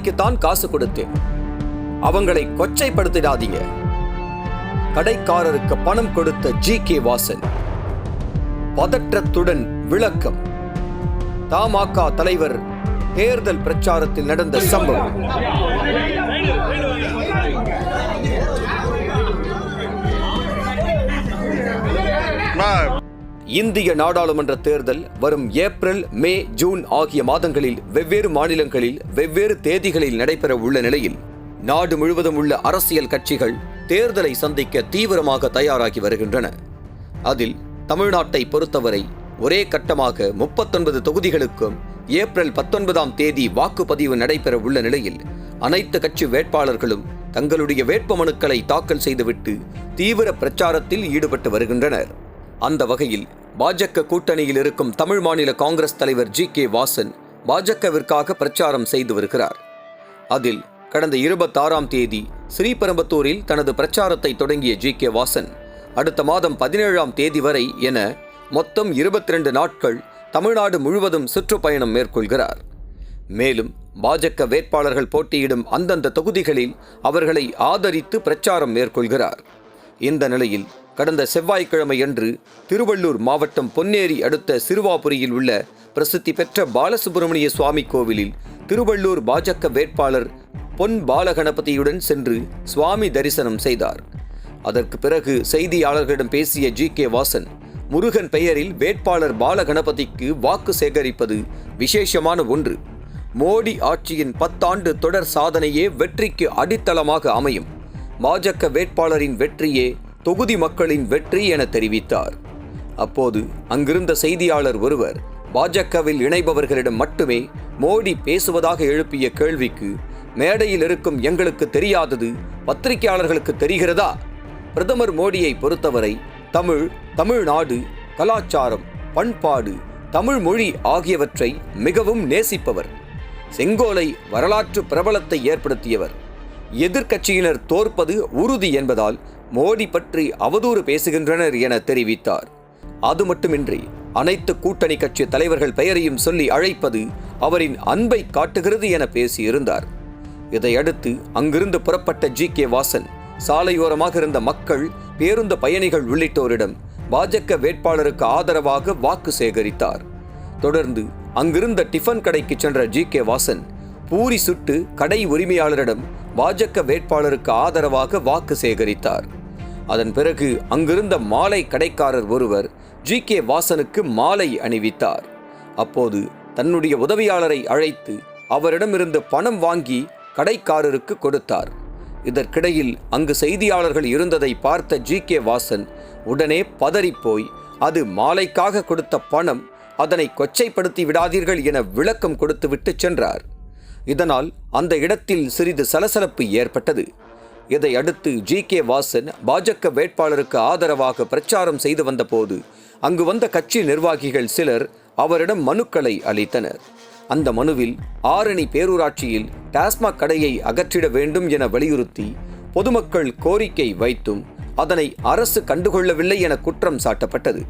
தான் காசு கொடுத்தேன். அவங்களை கொச்சைப்படுத்திடாதீங்க. கடைக்காரருக்கு பணம் கொடுத்த ஜி கே வாசன். பதற்றத்துடன் விளக்கம். தமாக தலைவர் தேர்தல் பிரச்சாரத்தில் நடந்த சம்பவம். இந்திய நாடாளுமன்ற தேர்தல் வரும் ஏப்ரல் மே ஜூன் ஆகிய மாதங்களில் வெவ்வேறு மாநிலங்களில் வெவ்வேறு தேதிகளில் நடைபெற உள்ள நிலையில் நாடு முழுவதும் உள்ள அரசியல் கட்சிகள் தேர்தலை சந்திக்க தீவிரமாக தயாராகி வருகின்றன. அதில் தமிழ்நாட்டை பொறுத்தவரை ஒரே கட்டமாக முப்பத்தொன்பது தொகுதிகளுக்கும் ஏப்ரல் பத்தொன்பதாம் தேதி வாக்குப்பதிவு நடைபெற உள்ள நிலையில் அனைத்து கட்சி வேட்பாளர்களும் தங்களுடைய வேட்புமனுக்களை தாக்கல் செய்துவிட்டு தீவிர பிரச்சாரத்தில் ஈடுபட்டு வருகின்றனர். அந்த வகையில் பாஜக கூட்டணியில் இருக்கும் தமிழ் மாநில காங்கிரஸ் தலைவர் ஜி கே வாசன் பாஜகவிற்காக பிரச்சாரம் செய்து வருகிறார். அதில் கடந்த இருபத்தாறாம் தேதி ஸ்ரீபெரும்பத்தூரில் தனது பிரச்சாரத்தை தொடங்கிய ஜி கே வாசன் அடுத்த மாதம் பதினேழாம் தேதி வரை என மொத்தம் இருபத்தி ரெண்டு நாட்கள் தமிழ்நாடு முழுவதும் சுற்றுப்பயணம் மேற்கொள்கிறார். மேலும் பாஜக வேட்பாளர்கள் போட்டியிடும் அந்தந்த தொகுதிகளில் அவர்களை ஆதரித்து பிரச்சாரம் மேற்கொள்கிறார். இந்த நிலையில் கடந்த செவ்வாய்க்கிழமையன்று திருவள்ளூர் மாவட்டம் பொன்னேரி அடுத்த சிறுவாபுரியில் உள்ள பிரசித்தி பெற்ற பாலசுப்பிரமணிய சுவாமி கோவிலில் திருவள்ளூர் பாஜக வேட்பாளர் பொன் பாலகணபதியுடன் சென்று சுவாமி தரிசனம் செய்தார். அதற்கு பிறகு செய்தியாளர்களிடம் பேசிய ஜி கே வாசன் முருகன் பெயரில் வேட்பாளர் பாலகணபதிக்கு வாக்கு சேகரிப்பது விசேஷமான ஒன்று. மோடி ஆட்சியின் பத்தாண்டு தொடர் சாதனையே வெற்றிக்கு அடித்தளமாக அமையும். பாஜக வேட்பாளரின் வெற்றியே தொகுதி மக்களின் வெற்றி என தெரிவித்தார். அப்போது அங்கிருந்த செய்தியாளர் ஒருவர் பாஜகவில் இணைபவர்களிடம் மட்டுமே மோடி பேசுவதாக எழுப்பிய கேள்விக்கு மேடையில் இருக்கும் எங்களுக்கு தெரியாதது பத்திரிகையாளர்களுக்கு தெரிகிறதா? பிரதமர் மோடியை பொறுத்தவரை தமிழ் தமிழ்நாடு கலாச்சாரம் பண்பாடு தமிழ் மொழி ஆகியவற்றை மிகவும் நேசிப்பவர். செங்கோலை வரலாற்று பிரபலத்தை ஏற்படுத்தியவர். எதிர்க்கட்சியினர் தோற்பது உறுதி என்பதால் மோடி பற்றி அவதூறு பேசுகின்றனர் என தெரிவித்தார். அது மட்டுமின்றி அனைத்து கூட்டணி கட்சி தலைவர்கள் பெயரையும் சொல்லி அழைப்பது அவரின் அன்பை காட்டுகிறது என பேசியிருந்தார். இதையடுத்து அங்கிருந்து புறப்பட்ட ஜி. கே. வாசன் சாலையோரமாக இருந்த மக்கள் பேருந்து பயணிகள் உள்ளிட்டோரிடம் பாஜக வேட்பாளருக்கு ஆதரவாக வாக்கு சேகரித்தார். தொடர்ந்து அங்கிருந்த டிஃபன் கடைக்கு சென்ற ஜி. கே. வாசன் பூரி சுட்டு கடை உரிமையாளரிடம் பாஜக வேட்பாளருக்கு ஆதரவாக வாக்கு சேகரித்தார். அதன் பிறகு அங்கிருந்த மாலை கடைக்காரர் ஒருவர் ஜி கே வாசனுக்கு மாலை அணிவித்தார். அப்போது தன்னுடைய உதவியாளரை அழைத்து அவரிடமிருந்து பணம் வாங்கி கடைக்காரருக்கு கொடுத்தார். இதற்கிடையில் அங்கு செய்தியாளர்கள் இருந்ததை பார்த்த ஜி கே வாசன் உடனே பதறிப்போய் அது மாலைக்காக கொடுத்த பணம் அதனை கொச்சைப்படுத்தி விடாதீர்கள் என விளக்கம் கொடுத்துவிட்டு சென்றார். இதனால் அந்த இடத்தில் சிறிது சலசலப்பு ஏற்பட்டது. இதை அடுத்து ஜி கே வாசன் பாஜக வேட்பாளருக்கு ஆதரவாக பிரச்சாரம் செய்து வந்தபோது அங்கு வந்த கட்சி நிர்வாகிகள் சிலர் அவரிடம் மனுக்களை அளித்தனர். அந்த மனுவில் ஆரணி பேரூராட்சியில் டாஸ்மாக் கடையை அகற்றிட வேண்டும் என வலியுறுத்தி பொதுமக்கள் கோரிக்கை வைத்தும் அதனை அரசு கண்டுகொள்ளவில்லை என குற்றம் சாட்டப்பட்டது.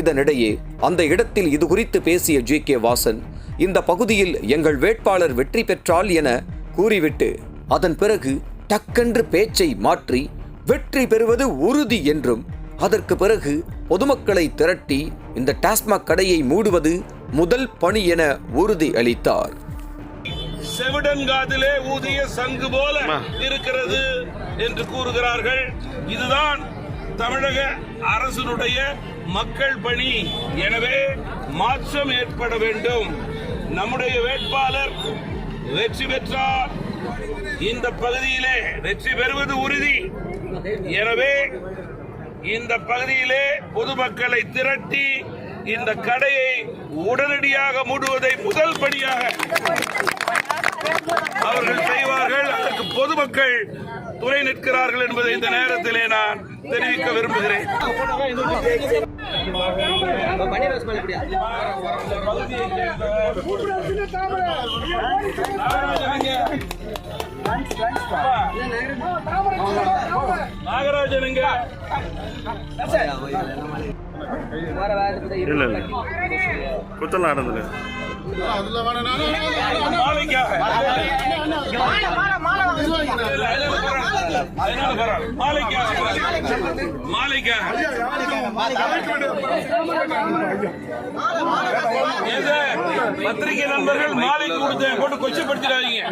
இதனிடையே அந்த இடத்தில் இது குறித்து பேசிய ஜி கே வாசன் இந்த பகுதியில் எங்கள் வேட்பாளர் வெற்றி பெற்றால் என கூறிவிட்டு அதன் பிறகு டக்கென்று பேச்சை மாற்றி வெற்றி பெறுவது உறுதி என்றும் அதற்கு பிறகு பொதுமக்களை திரட்டி இந்த டாஸ்மாக் கடையை மூடுவது முதல் பணி என உறுதி அளித்தார். செவிடன்காதிலே ஊதிய சங்கு போல இருக்கிறது என்று கூறுகிறார்கள். இதுதான் தமிழக அரசினுடைய மக்கள் பணி. எனவே மாற்றம் ஏற்பட வேண்டும். நம்முடைய வேட்பாளர் வெற்றி பெற்றார். இந்த பகுதியிலே வெற்றி பெறுவது உறுதி. எனவே இந்த பகுதியிலே பொதுமக்களை திரட்டி இந்த கடையை உடனடியாக மூடுவதை முதல் படியாக அவர்கள் செய்வார்கள். அதற்கு பொதுமக்கள் துணை நிற்கிறார்கள் என்பதை இந்த நேரத்திலே நான் தெரிவிக்க விரும்புகிறேன். நாகராஜனுங்க. இல்ல இல்ல. குத்தலாம் நடந்தது. மாலைக்காக அதனால பரவாயில்ல. மாலைக்காக மாலைக்காக ஏது? பத்திரிகை நண்பர்கள் மாலை கொடுத்து போட்டு கொச்சப்படுத்திடாதீங்க.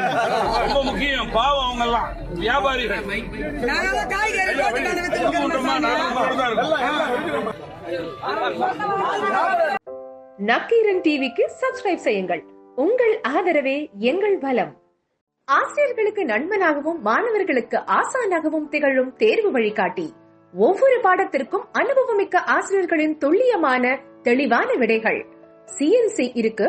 ரொம்ப முக்கியம். பாவம் அவங்க எல்லாம் வியாபாரிகள். நக்கீரன் டிவிக்கு சப்ஸ்கிரைப் செய்யுங்கள். உங்கள் ஆதரவே எங்கள் பலம். ஆசிரியர்களுக்கு நண்பனாகவும் மாணவர்களுக்கு ஆசானாகவும் திகழும் தேர்வு வழிகாட்டி. ஒவ்வொரு பாடத்திற்கும் அனுபவமிக்க ஆசிரியர்களின் துல்லியமான தெளிவான விடைகள். சிஎன்சி இருக்கு.